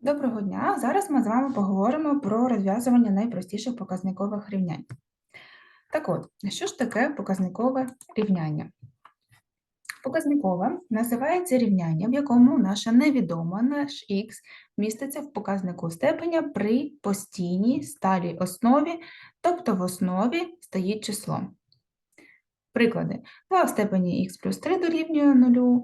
Доброго дня! Зараз ми з вами поговоримо про розв'язування найпростіших показникових рівнянь. Так от, що ж таке показникове рівняння? Показникове називається рівняння, в якому наша невідома, наш х, міститься в показнику степеня при постійній сталій основі, тобто в основі стоїть число. Приклади. 2 в степені х плюс 3 дорівнює 0,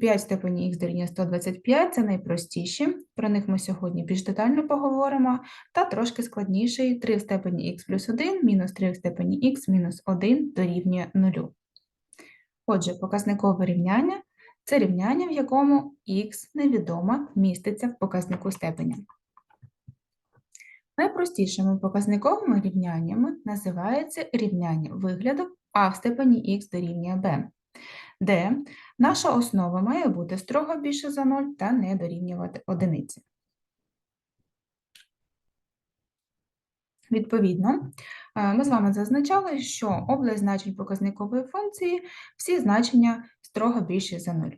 5 в степені х дорівнює 125 це найпростіші, про них ми сьогодні більш детально поговоримо, та трошки складніший 3 в степені х плюс 1, мінус 3 в степені х мінус 1 дорівнює 0. Отже, показникове рівняння це рівняння, в якому х невідома міститься в показнику степеня. Найпростішими показниковими рівняннями називається рівняння вигляду а в степені х дорівнює b, де наша основа має бути строго більше за 0 та не дорівнювати одиниці. Відповідно, е, ми з вами зазначали, що область значень показникової функції всі значення строго більші за 0.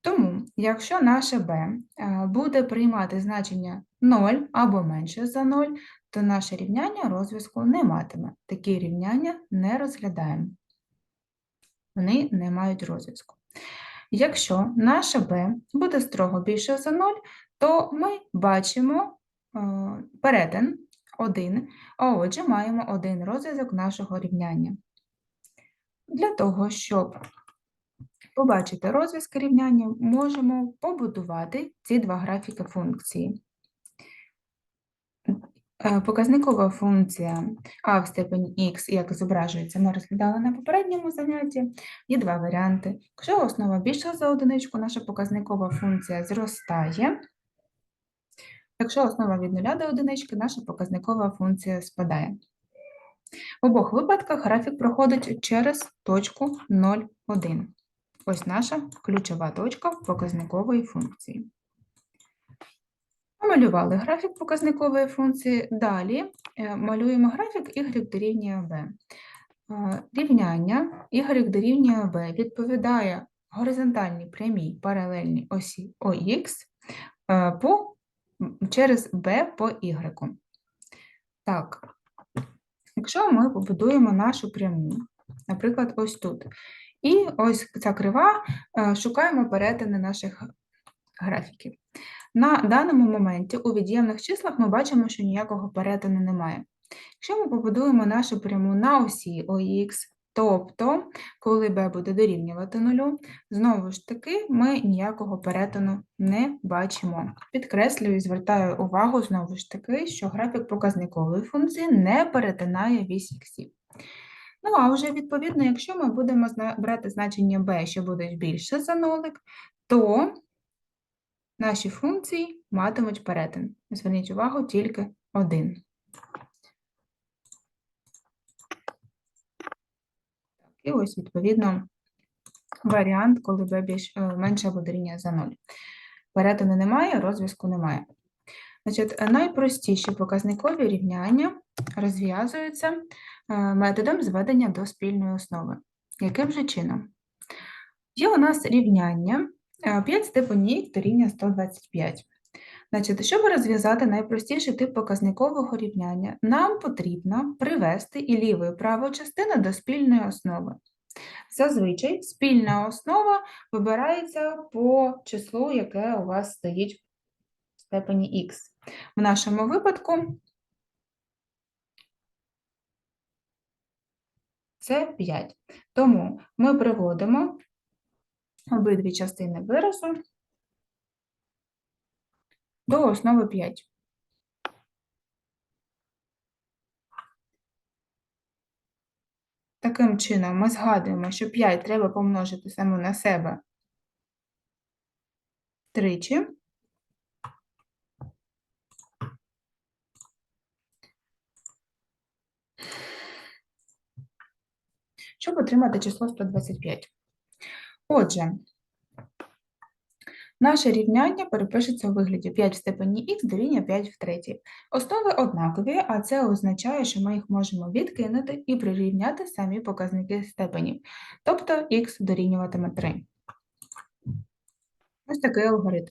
Тому, якщо наше b е, буде приймати значення 0 або менше за 0, то наше рівняння розв'язку не матиме. Такі рівняння не розглядаємо. Вони не мають розв'язку. Якщо наше b буде строго більше за 0, то ми бачимо е, перетин 1, а отже, маємо один розв'язок нашого рівняння. Для того, щоб побачити розв'язки рівняння, можемо побудувати ці два графіки функції. Е, показникова функція а в степені х, як зображується, ми розглядали на попередньому занятті, є два варіанти. Якщо основа більша за одиничку, наша показникова функція зростає. Якщо основа від 0 до одинички, наша показникова функція спадає. В обох випадках графік проходить через точку 0,1. Ось наша ключова точка показникової функції. Намалювали графік показникової функції. Далі е, малюємо графік y дорівнює b. Е, рівняння y дорівнює b відповідає горизонтальній прямій паралельній осі ОХ е, по, через b по y. Так, якщо ми побудуємо нашу пряму, наприклад, ось тут, і ось ця крива, шукаємо перетини наших графіків. На даному моменті у від'ємних числах ми бачимо, що ніякого перетину немає. Якщо ми побудуємо нашу пряму на осі ОХ, тобто, коли b буде дорівнювати нулю, знову ж таки, ми ніякого перетину не бачимо. Підкреслюю і звертаю увагу, знову ж таки, що графік показникової функції не перетинає вісь іксів. Ну, а вже, відповідно, якщо ми будемо брати значення b, що буде більше за нолик, то Наші функції матимуть перетин. Зверніть увагу тільки один. І ось, відповідно, варіант, коли b більш, е, менше або дорівнює за 0. Перетину немає, розв'язку немає. Значить, Найпростіші показникові рівняння розв'язуються е, методом зведення до спільної основи. Яким же чином? Є у нас рівняння 5 степенів дорівнює 125. Значить, щоб розв'язати найпростіший тип показникового рівняння, нам потрібно привести і ліву і праву частину до спільної основи. Зазвичай спільна основа вибирається по числу, яке у вас стоїть в степені х. В нашому випадку це 5. Тому ми приводимо обидві частини виразу до основи 5. Таким чином, ми згадуємо, що 5 треба помножити саме на себе тричі. Щоб отримати число 125. Отже, наше рівняння перепишеться у вигляді 5 в степені х дорівнює 5 в третій. Основи однакові, а це означає, що ми їх можемо відкинути і прирівняти самі показники степенів, тобто х дорівнюватиме 3. Ось такий алгоритм.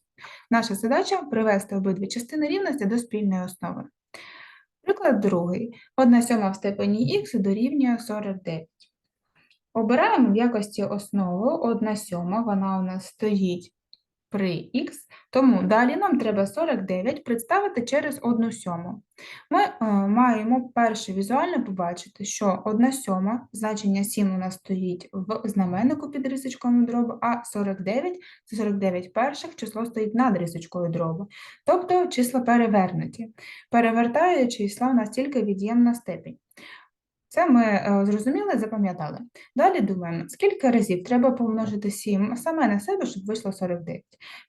Наша задача привести обидві частини рівності до спільної основи. Приклад другий. 1 сьома в степені х дорівнює 49. Обираємо в якості основи 1 сьома, вона у нас стоїть при х, тому далі нам треба 49 представити через 1 сьому. Ми е, маємо перше візуально побачити, що 1 сьома, значення 7 у нас стоїть в знаменнику під рисочкою дробу, а 49 – це 49 перших, число стоїть над рисочкою дробу. Тобто числа перевернуті. Перевертає числа у нас тільки від'ємна степінь. Це ми е, зрозуміли, запам'ятали. Далі думаємо, скільки разів треба помножити 7 саме на себе, щоб вийшло 49.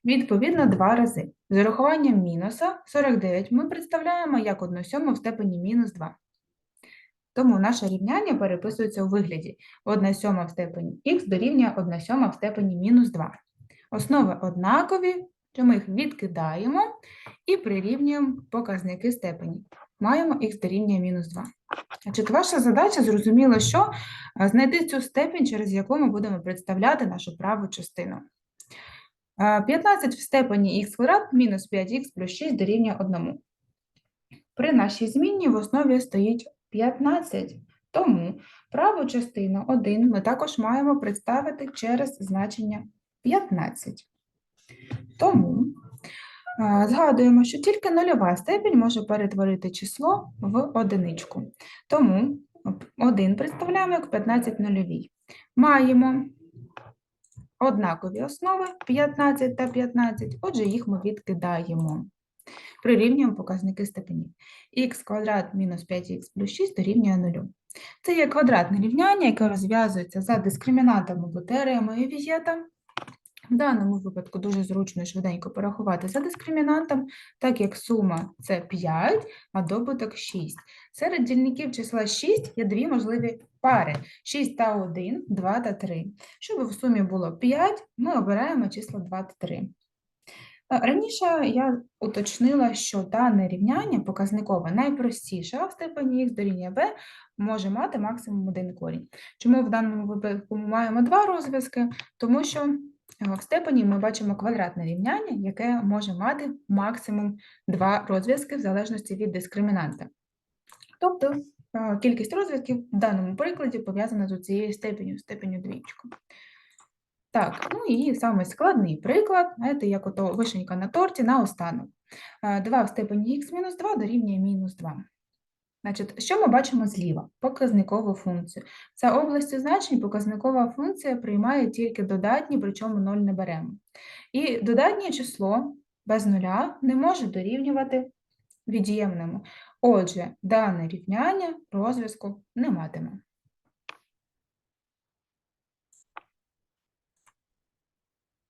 Відповідно, 2 рази. З урахуванням мінуса 49 ми представляємо як 1 сьому в степені мінус 2. Тому наше рівняння переписується у вигляді 1 сьома в степені х дорівнює 1 сьома в степені мінус 2. Основи однакові, то ми їх відкидаємо і прирівнюємо показники степені. Маємо х дорівнює мінус 2. Значить, ваша задача зрозуміло, що знайти цю степінь, через яку ми будемо представляти нашу праву частину. 15 в степені х квадрат мінус 5х плюс 6 дорівнює 1. При нашій змінні в основі стоїть 15, тому праву частину 1 ми також маємо представити через значення 15. Тому згадуємо, що тільки нульова степінь може перетворити число в одиничку. Тому 1 представляємо як 15 нульовій. Маємо однакові основи 15 та 15, отже, їх ми відкидаємо. Прирівнюємо показники степені. х квадрат мінус 5х плюс 6 дорівнює 0. Це є квадратне рівняння, яке розв'язується за дискримінантом або теоремою Вієта. В даному випадку дуже зручно швиденько порахувати за дискримінантом, так як сума це 5, а добуток 6. Серед дільників числа 6 є дві можливі пари: 6 та 1, 2 та 3. Щоб в сумі було 5, ми обираємо числа 2 та 3. Е, Раніше я уточнила, що дане рівняння показникове найпростіше, а в степені х дорівнює b може мати максимум один корінь. Чому в даному випадку ми маємо два розв'язки? Тому що в степені ми бачимо квадратне рівняння, яке може мати максимум два розв'язки в залежності від дискримінанта. Тобто е, кількість розв'язків в даному прикладі пов'язана з цією степеню, степеню двічку. Так, ну і самий складний приклад, знаєте, як ото вишенька на торті на останок. 2 в степені х мінус 2 дорівнює мінус 2. Значить, що ми бачимо зліва? Показникову функцію. За областю значень показникова функція приймає тільки додатні, причому 0 не беремо. І додатнє число без нуля не може дорівнювати від'ємному. Отже, дане рівняння розв'язку не матиме.